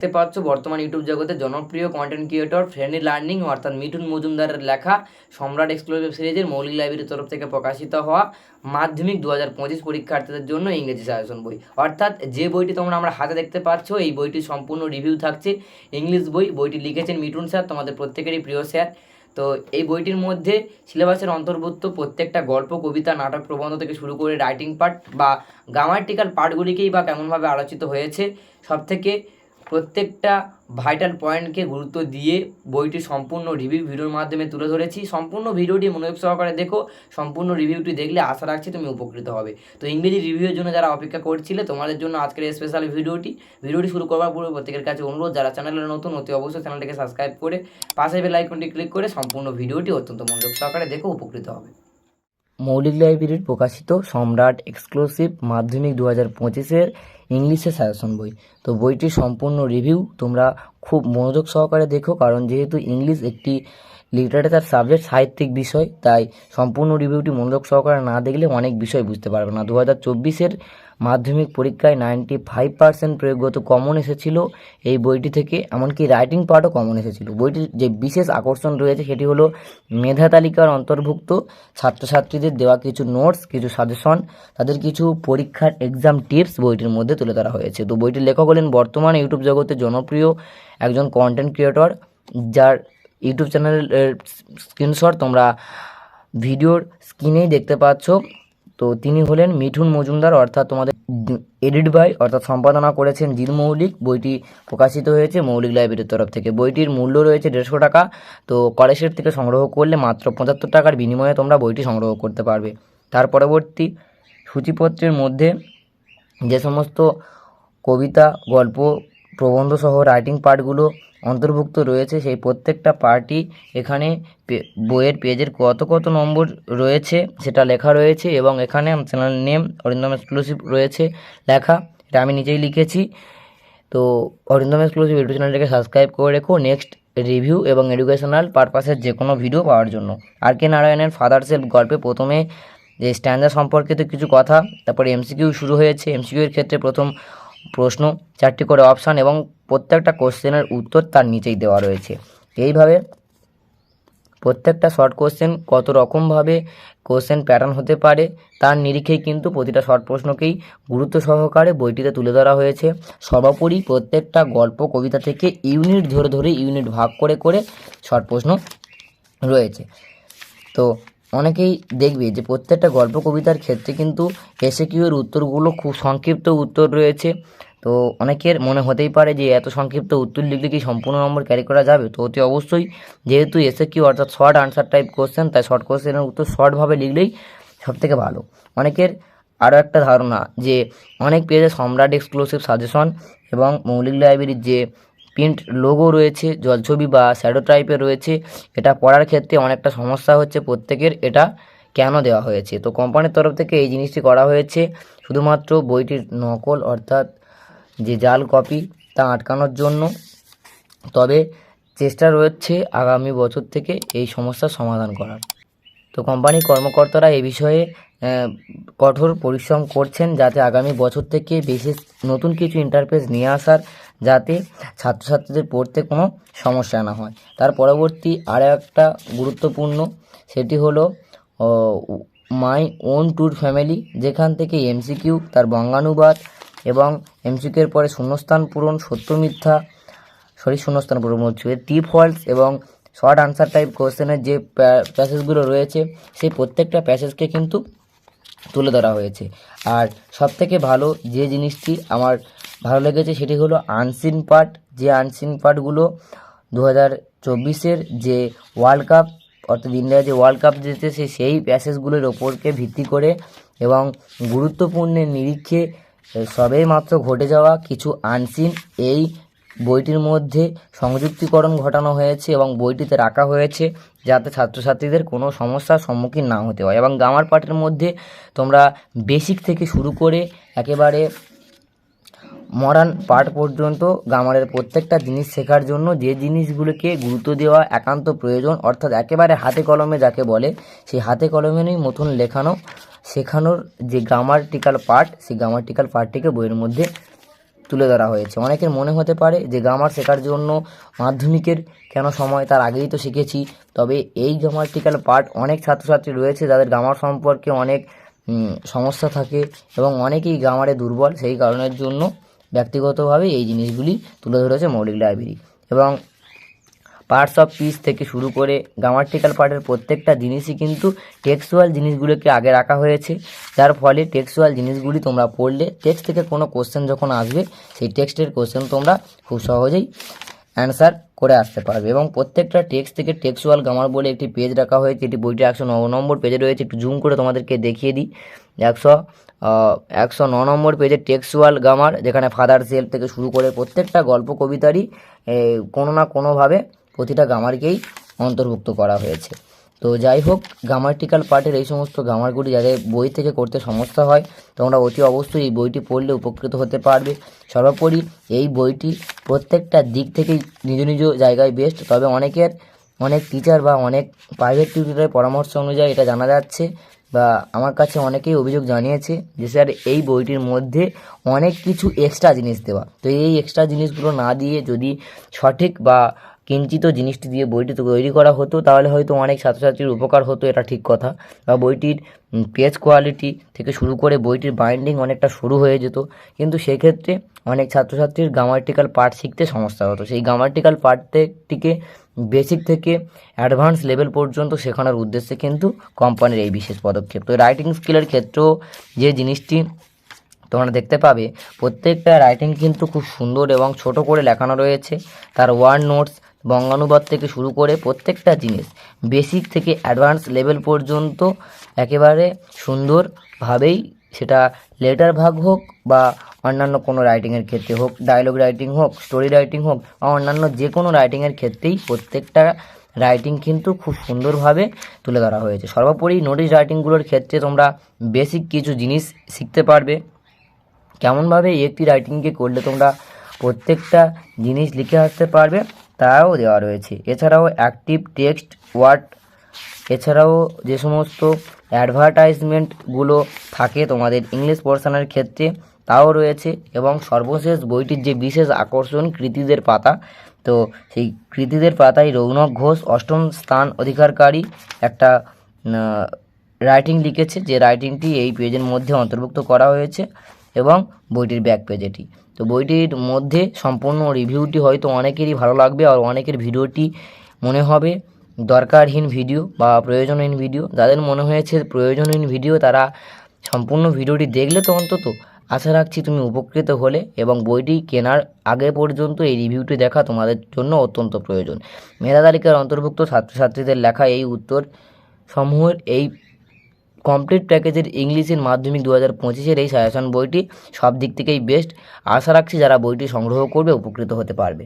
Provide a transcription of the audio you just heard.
দেখতে পাচ্ছ বর্তমান ইউটিউব জগতে জনপ্রিয় কন্টেন্ট ক্রিয়েটর ফ্রেন্ডলি লার্নিং অর্থাৎ মিঠুন মজুমদারের লেখা সম্রাট এক্সক্লুসিভ সিরিজের মৌলিক লাইব্রেরির তরফ থেকে প্রকাশিত হওয়া মাধ্যমিক দু হাজার পঁচিশ পরীক্ষার্থীদের জন্য ইংরেজি সাজেশন বই। অর্থাৎ যে বইটি তোমরা আমরা হাতে দেখতে পাচ্ছ, এই বইটির সম্পূর্ণ রিভিউ থাকছে ইংলিশ বই। বইটি লিখেছেন মিঠুন স্যার, তোমাদের প্রত্যেকেরই প্রিয় স্যার। তো এই বইটির মধ্যে সিলেবাসের অন্তর্ভুক্ত প্রত্যেকটা গল্প, কবিতা, নাটক প্রবন্ধ থেকে শুরু করে রাইটিং পার্ট বা গ্রামাটিক্যাল পার্টগুলিকেই বা কেমনভাবে আলোচিত হয়েছে সব থেকে প্রত্যেকটা ভাইটাল পয়েন্টকে গুরুত্ব দিয়ে বইটি সম্পূর্ণ রিভিউ ভিডিওর মাধ্যমে তুলে ধরেছি। সম্পূর্ণ ভিডিওটি মনোযোগ সহকারে দেখো, সম্পূর্ণ রিভিউটি দেখলে আশা রাখছি তুমি উপকৃত হবে। তো ইংরেজি রিভিউয়ের জন্য যারা অপেক্ষা করছিলে, তোমাদের জন্য আজকের স্পেশাল ভিডিওটি। ভিডিওটি শুরু করবার পূর্বে প্রত্যেকের কাছে অনুরোধ, যারা চ্যানেলে নতুন, অতি অবশ্যই চ্যানেলটিকে সাবস্ক্রাইব করে পাশে বেল আইকনটি ক্লিক করে সম্পূর্ণ ভিডিওটি অত্যন্ত মনোযোগ সহকারে দেখো, উপকৃত হবে। মৌলিক লাইব্রেরির প্রকাশিত সম্রাট এক্সক্লুসিভ মাধ্যমিক দু হাজার পঁচিশের ইংলিশে সাজেশন বই। তো বইটির সম্পূর্ণ রিভিউ তোমরা খুব মনোযোগ সহকারে দেখো, কারণ যেহেতু ইংলিশ একটি লিটারেচার সাবজেক্ট সাহিত্যিক বিষয়, তাই সম্পূর্ণ রিভিউটি মনোযোগ সহকারে না দেখলে অনেক বিষয় বুঝতে পারবে না। দু হাজার চব্বিশের মাধ্যমিক পরীক্ষায় নাইনটি ফাইভ পার্সেন্ট প্রয়োগগত কমন এসেছিল এই বইটি থেকে, এমনকি রাইটিং পার্টও কমন এসেছিল। বইটির যে বিশেষ আকর্ষণ রয়েছে সেটি হলো মেধা তালিকার অন্তর্ভুক্ত ছাত্রছাত্রীদের দেওয়া কিছু নোটস কিছু সাজেশন তাদের কিছু পরীক্ষার এক্সাম টিপস বইটির মধ্যে তুলে ধরা হয়েছে। তো বইটির লেখক হলেন বর্তমানে ইউটিউব জগতে জনপ্রিয় একজন কন্টেন্ট ক্রিয়েটর যার ইউটিউব চ্যানেলের স্ক্রিনশট, তোমরা ভিডিওর স্ক্রিনেই দেখতে পাচ্ছ। তো তিনি হলেন মিঠুন মজুমদার, অর্থাৎ তোমাদের এডিট বাই অর্থাৎ সম্পাদনা করেছেন জিল মৌলিক। বইটি প্রকাশিত হয়েছে মৌলিক লাইব্রেরির তরফ থেকে। বইটির মূল্য রয়েছে দেড়শো টাকা। তো কলেজের থেকে সংগ্রহ করলে মাত্র পঁচাত্তর টাকার বিনিময়ে তোমরা বইটি সংগ্রহ করতে পারবে। তার পরবর্তী সূচিপত্রের মধ্যে যে সমস্ত কবিতা, গল্প প্রবন্ধ সহ রাইটিং পার্টগুলো অন্তর্ভুক্ত রয়েছে। সেই প্রত্যেকটা পার্টি এখানে বইয়ের পেজের কত কত নম্বর রয়েছে সেটা লেখা রয়েছে এবং এখানে চ্যানেল নেম অরিন্দম এক্সক্লুসিভ রয়েছে লেখা, এটা আমি নিজেই লিখেছি। তো অরিন্দম এক্সক্লুসিভ ইউটিউব চ্যানেলটাকে সাবস্ক্রাইব করে রেখো। নেক্সট রিভিউ এবং এডুকেশনাল পারপাসের যে কোনো ভিডিও পাওয়ার জন্য। আর কে নারায়ণের ফাদার সেলফ গল্পে প্রথমে যে স্ট্যান্ডার সম্পর্কিত কিছু কথা, তারপরে এমসিকিউ শুরু হয়েছে। এমসিকিউ এর ক্ষেত্রে প্রথম প্রশ্ন, চারটি করে অপশান এবং প্রত্যেকটা কোশ্চেনের উত্তর তার নিচেই দেওয়া রয়েছে। এইভাবে প্রত্যেকটা শর্ট কোশ্চেন কত রকমভাবে কোশ্চেন প্যাটার্ন হতে পারে, তার নিরিখেই কিন্তু প্রতিটা শর্ট প্রশ্নকেই গুরুত্ব সহকারে বইটিতে তুলে ধরা হয়েছে। সর্বোপরি প্রত্যেকটা গল্প, কবিতা থেকে ইউনিট ধরে ধরে ইউনিট ভাগ করে করে শর্ট প্রশ্ন রয়েছে। তো অনেকেই দেখবে যে প্রত্যেকটা গল্প কবিতার ক্ষেত্রে কিন্তু এসে কিউ এর উত্তরগুলো খুব সংক্ষিপ্ত উত্তর রয়েছে। তো অনেকের মনে হতেই পারে যে এত সংক্ষিপ্ত উত্তর লিখলে কি সম্পূর্ণ নম্বর ক্যারি করা যাবে? তো অতি অবশ্যই যেহেতু এসে কিউ অর্থাৎ শর্ট আনসার টাইপ কোশ্চেন তাই শর্ট কোশ্চেনের উত্তর শর্টভাবে লিখলেই সব থেকে ভালো। অনেকের আরও একটা ধারণা যে অনেক পেজে সম্রাট এক্সক্লুসিভ সাজেশন এবং মৌলিক লাইব্রেরির যে প্রিন্ট লোগো রয়েছে, জলছবি বা শ্যাডো টাইপের রয়েছে। এটা পড়ার ক্ষেত্রে অনেকটা সমস্যা হচ্ছে, প্রত্যেকের এটা কেন দেওয়া হয়েছে? তো কোম্পানির তরফ থেকে এই জিনিসটি করা হয়েছে। শুধুমাত্র বইটির নকল অর্থাৎ যে জাল কপি তা আটকানোর জন্য। তবে চেষ্টা রয়েছে আগামী বছর থেকে এই সমস্যার সমাধান করার। তো কোম্পানির কর্মকর্তারা এই বিষয়ে কঠোর পরিশ্রম করছেন যাতে আগামী বছর থেকে বিশেষ নতুন কিছু ইন্টারফেস নিয়ে আসার যাতে ছাত্রছাত্রীদের পড়তে কোনো সমস্যা না হয়। তার পরবর্তী আরও একটা গুরুত্বপূর্ণ, সেটি হলো মাই ওন ট্যুর ফ্যামিলি, যেখান থেকে এমসিকিউ, তার বঙ্গানুবাদ এবং এমসিকিউ এর পরে শূন্যস্থান পূরণ, সত্য মিথ্যা, সরি, শূন্যস্থান পূরণ হচ্ছে টিপ ফল্টস এবং শর্ট আনসার টাইপ কোশ্চেনের যে প্যাসেজগুলো রয়েছে, সেই প্রত্যেকটা প্যাসেজকে কিন্তু তুলে ধরা হয়েছে। আর সব থেকে ভালো যে জিনিসটি আমার ভালো লেগেছে সেটি হলো আনসিন পার্ট যে আনসিন পার্টগুলো দু হাজার চব্বিশের যে ওয়ার্ল্ড কাপ অর্থাৎ ইন্ডিয়া যে ওয়ার্ল্ড কাপ জিতেছে সেই প্যাসেজগুলোর ওপরকে ভিত্তি করে এবং গুরুত্বপূর্ণের নিরীক্ষে সবেই মাত্র ঘটে যাওয়া কিছু আনসিন এই বইটির মধ্যে সংযুক্তিকরণ ঘটানো হয়েছে এবং বইটিতে রাখা হয়েছে যাতে ছাত্রছাত্রীদের কোনো সমস্যার সম্মুখীন না হতে হয়। এবং গ্রামার পাঠের মধ্যে তোমরা বেসিক থেকে শুরু করে একেবারে মডার্ন পার্ট পর্যন্ত গ্রামারের প্রত্যেকটা জিনিস শেখার জন্য যে জিনিসগুলোকে গুরুত্ব দেওয়া একান্ত প্রয়োজন, অর্থাৎ একেবারে হাতে কলমে যাকে বলে, সেই হাতে কলমেরই মতন লেখানো, শেখানোর যে গ্রামাটিক্যাল পার্ট সেই গ্রামাটিক্যাল পার্টটিকে বইয়ের মধ্যে তুলে ধরা হয়েছে। অনেকের মনে হতে পারে যে গ্রামার শেখার জন্য মাধ্যমিকের কেন সময়, তার আগেই তো শিখেছি, তবে এই গ্রামাটিক্যাল পার্ট অনেক ছাত্রছাত্রী রয়েছে যাদের গ্রামার সম্পর্কে অনেক সমস্যা থাকে এবং অনেকেই গ্রামারে দুর্বল, সেই কারণের জন্য ব্যক্তিগতভাবে এই জিনিসগুলি তুলে ধরেছে মৌলিক লাইব্রেরি এবং পার্টস অফ পিস থেকে শুরু করে গ্রামাটিক্যাল পার্টের প্রত্যেকটা জিনিসই কিন্তু টেক্সুয়াল জিনিসগুলোকে আগে রাখা হয়েছে। যার ফলে টেক্সুয়াল জিনিসগুলি তোমরা পড়লে টেক্সট থেকে কোনো কোশ্চেন যখন আসবে, সেই টেক্সটের কোশ্চেন তোমরা খুব সহজেই অ্যান্সার করে আসতে পারবে। এবং প্রত্যেকটা টেক্সট থেকে টেক্সুয়াল গ্রামার বলে একটি পেজ রাখা হয়েছে এটি বইটি একশো নম্বর পেজে রয়েছে। একটু জুম করে তোমাদেরকে দেখিয়ে দিই। একশো একশো ন নম্বর পেজে টেক্সুয়াল গ্রামার যেখানে ফাদার সেল থেকে শুরু করে প্রত্যেকটা গল্প, কবিতারই কোনো না কোনোভাবে প্রতিটা গ্রামারকেই অন্তর্ভুক্ত করা হয়েছে। তো যাই হোক গ্রামাটিক্যাল পার্টের এই সমস্ত গ্রামারগুলি যাদের বই থেকে করতে সমস্যা হয়, তোমরা অতি অবশ্যই এই বইটি পড়লে উপকৃত হতে পারবে। সর্বোপরি এই বইটি প্রত্যেকটা দিক থেকেই নিজ নিজ জায়গায় বেস্ট তবে অনেকের, অনেক টিচার বা অনেক প্রাইভেট টিউটরের পরামর্শ অনুযায়ী এটা জানা যাচ্ছে। বা আমার কাছে অনেকেই অভিযোগ জানিয়েছে যে, স্যার, এই বইটির মধ্যে অনেক কিছু এক্সট্রা জিনিস দেওয়া। তো এই এক্সট্রা জিনিসগুলো না দিয়ে যদি সঠিক বা কিঞ্চিত জিনিসটি দিয়ে বইটি তৈরি করা হতো, তাহলে হয়তো অনেক ছাত্রছাত্রীর উপকার হতো, এটা ঠিক কথা। বা বইটির পেজ কোয়ালিটি থেকে শুরু করে বইটির বাইন্ডিং অনেকটা শুরু হয়ে যেত। কিন্তু সেক্ষেত্রে অনেক ছাত্রছাত্রীর গ্রামাটিক্যাল পার্ট শিখতে সমস্যা হতো। সেই গ্রামাটিক্যাল পার্টটিকে বেসিক থেকে অ্যাডভান্স লেভেল পর্যন্ত শেখানোর উদ্দেশ্যে কিন্তু কোম্পানির এই বিশেষ পদক্ষেপ। তো রাইটিং স্কিলের ক্ষেত্রেও যে জিনিসটি তোমরা দেখতে পাবে, প্রত্যেকটা রাইটিং কিন্তু খুব সুন্দর এবং ছোট করে লেখানো রয়েছে। তার ওয়ার্ড নোটস বঙ্গানুবাদ থেকে শুরু করে প্রত্যেকটা জিনিস বেসিক থেকে অ্যাডভান্স লেভেল পর্যন্ত একেবারে সুন্দরভাবেই সেটা লেটার ভাগ হোক বা অন্যান্য কোনো রাইটিংয়ের ক্ষেত্রে হোক ডায়লগ রাইটিং হোক স্টোরি রাইটিং হোক, বা অন্যান্য যে কোনো রাইটিংয়ের ক্ষেত্রেই প্রত্যেকটা রাইটিং কিন্তু খুব সুন্দরভাবে তুলে ধরা হয়েছে। সর্বোপরি নোটিশ রাইটিংগুলোর ক্ষেত্রে তোমরা বেসিক কিছু জিনিস শিখতে পারবে। কেমনভাবে একটি রাইটিংকে করলে তোমরা প্রত্যেকটা জিনিস লিখে আসতে পারবে, তাও দেওয়া রয়েছে। এছাড়াও অ্যাক্টিভ টেক্সট ওয়ার্ড এছাড়াও যে সমস্ত অ্যাডভার্টাইজমেন্টগুলো থাকে তোমাদের ইংলিশ পোর্শনের ক্ষেত্রে, তাও রয়েছে এবং সর্বশেষ বইটির যে বিশেষ আকর্ষণ কৃতিদের পাতা, তো সেই কৃতিদের পাতায় রৌনক ঘোষ অষ্টম স্থান অধিকারকারী একটা রাইটিং লিখেছে, যে রাইটিংটি এই পেজের মধ্যে অন্তর্ভুক্ত করা হয়েছে এবং বইটির ব্যাক পেজ এটি। তো বইটির মধ্যে সম্পূর্ণ রিভিউটি হয়তো অনেকেরই ভালো লাগবে, আর অনেকের ভিডিওটি মনে হবে দরকারহীন ভিডিও বা প্রয়োজনহীন ভিডিও, যাদের মনে হয়েছে প্রয়োজনহীন ভিডিও, তারা সম্পূর্ণ ভিডিওটি দেখলে তো অন্তত আশা রাখছি তুমি উপকৃত হলে এবং বইটি কেনার আগে পর্যন্ত এই রিভিউটি দেখা তোমাদের জন্য অত্যন্ত প্রয়োজন। মেধা তালিকার অন্তর্ভুক্ত ছাত্রছাত্রীদের লেখা এই উত্তর সমূহের এই কমপ্লিট প্যাকেজের ইংলিশের মাধ্যমিক দু হাজার পঁচিশের এই সাজেশন বইটি সব দিক থেকেই বেস্ট আশা রাখছি যারা বইটি সংগ্রহ করবে, উপকৃত হতে পারবে।